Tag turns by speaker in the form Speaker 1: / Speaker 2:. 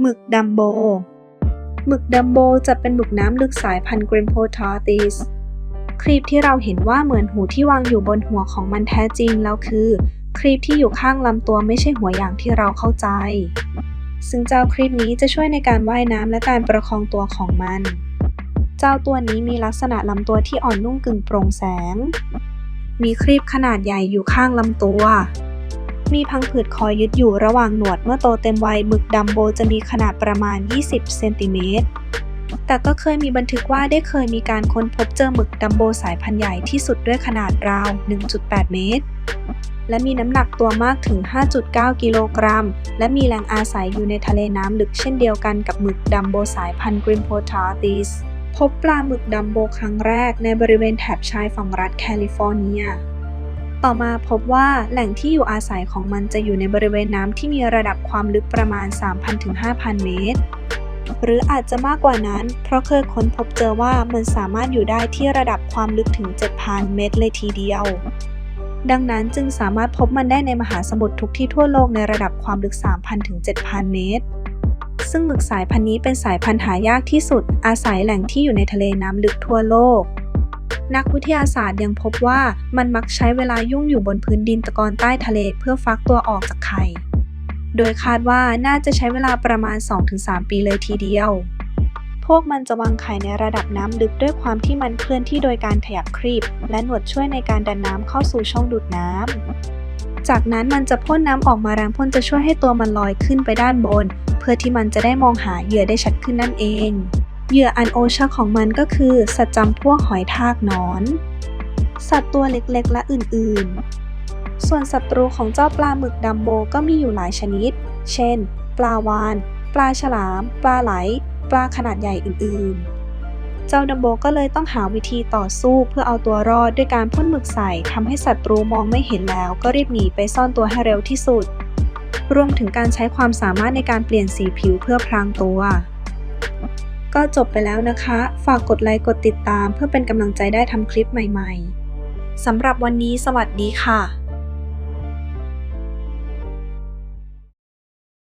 Speaker 1: หมึกดัมโบ หมึกดัมโบจะเป็นหมึกน้ำลึกสายพันธุ์ g r i m p o t a r t i s ครีบที่เราเห็นว่าเหมือนหูที่วางอยู่บนหัวของมันแท้จริงแล้วคือ ครีบที่อยู่ข้างลำตัวไม่ใช่หัวอย่างที่เราเข้าใจ ซึ่งเจ้าครีบนี้จะช่วยในการว่ายน้ำและการประคองตัวของมัน เจ้าตัวนี้มีลักษณะลำตัวที่อ่อนนุ่มกึ่งโปร่งแสง มีครีบขนาดใหญ่อยู่ข้างลำตัว มีพังผืดคอยยึดอยู่ระหว่างหนวดเมื่อโตเต็มวัยหมึกดัมโบจะมีขนาดประมาณ 20 เซนติเมตร แต่ก็เคยมีบันทึกว่าได้เคยมีการค้นพบเจอหมึกดัมโบสายพันธุ์ใหญ่ที่สุดด้วยขนาดราว 1.8 เมตร และมีน้ำหนักตัวมากถึง 5.9 กิโลกรัม และมีแหล่งอาศัยอยู่ในทะเลน้ำลึกเช่นเดียวกันกับหมึกดัมโบสายพันธุ์ Grimpotartis พบปลาหมึกดัมโบครั้งแรกในบริเวณแถบชายฝั่งรัฐแคลิฟอร์เนีย ต่อมาพบว่าแหล่งที่อยู่อาศัยของมันจะอยู่ในบริเวณน้ำที่มีระดับความลึกประมาณ 3,000-5,000 เมตร หรืออาจจะมากกว่านั้น เพราะเคยค้นพบเจอว่ามันสามารถอยู่ได้ที่ระดับความลึกถึง 7,000 เมตรเลยทีเดียว ดังนั้นจึงสามารถพบมันได้ในมหาสมุทรทุกที่ทั่วโลกในระดับความลึก 3,000ถึง7,000 เมตรซึ่งหมึกสายพันธุ์นี้เป็นสายพันธุ์หายากที่สุด อาศัยแหล่งที่อยู่ในทะเลน้ำลึกทั่วโลก นักวิทยาศาสตร์ยังพบว่ามันมักใช้เวลายุ่งอยู่บนพื้นดินตะกอนใต้ทะเลเพื่อฟักตัวออกจากไข่ โดยคาดว่าน่าจะใช้เวลาประมาณ 2-3 ปีเลยทีเดียว พวกมันจะวางไข่ในระดับน้ำลึกด้วยความที่มันเคลื่อนที่โดยการขยับครีบ และหนวดช่วยในการดันน้ำเข้าสู่ช่องดูดน้ำจากนั้นมันจะพ่นน้ำออกมาแรงพ่นจะช่วยให้ตัวมันลอยขึ้นไปด้านบน เพื่อที่มันจะได้มองหาเหยื่อได้ชัดขึ้นนั่นเอง เหยื่ออันโอชะของมันก็คือ สัตว์จำพวกหอยทากนอน สัตว์ตัวเล็กๆ และอื่นๆ ส่วนศัตรูของเจ้าปลาหมึกดัมโบก็มีอยู่หลายชนิด เช่น ปลาวาน ปลาฉลาม ปลาไหล ปลาขนาดใหญ่อื่นๆ เจ้าดัมโบก็เลยต้องหาวิธีต่อสู้เพื่อเอาตัวรอดด้วยการพ่นหมึกใส่ทำให้ศัตรูมองไม่เห็นแล้ว ก็รีบหนีไปซ่อนตัวให้เร็วที่สุด รวมถึงการใช้ความสามารถในการเปลี่ยนสีผิวเพื่อพรางตัว ก็จบไปแล้วนะคะ ฝากกดไลค์กดติดตาม เพื่อเป็นกำลังใจได้ทำคลิปใหม่ ๆสำหรับวันนี้สวัสดีค่ะ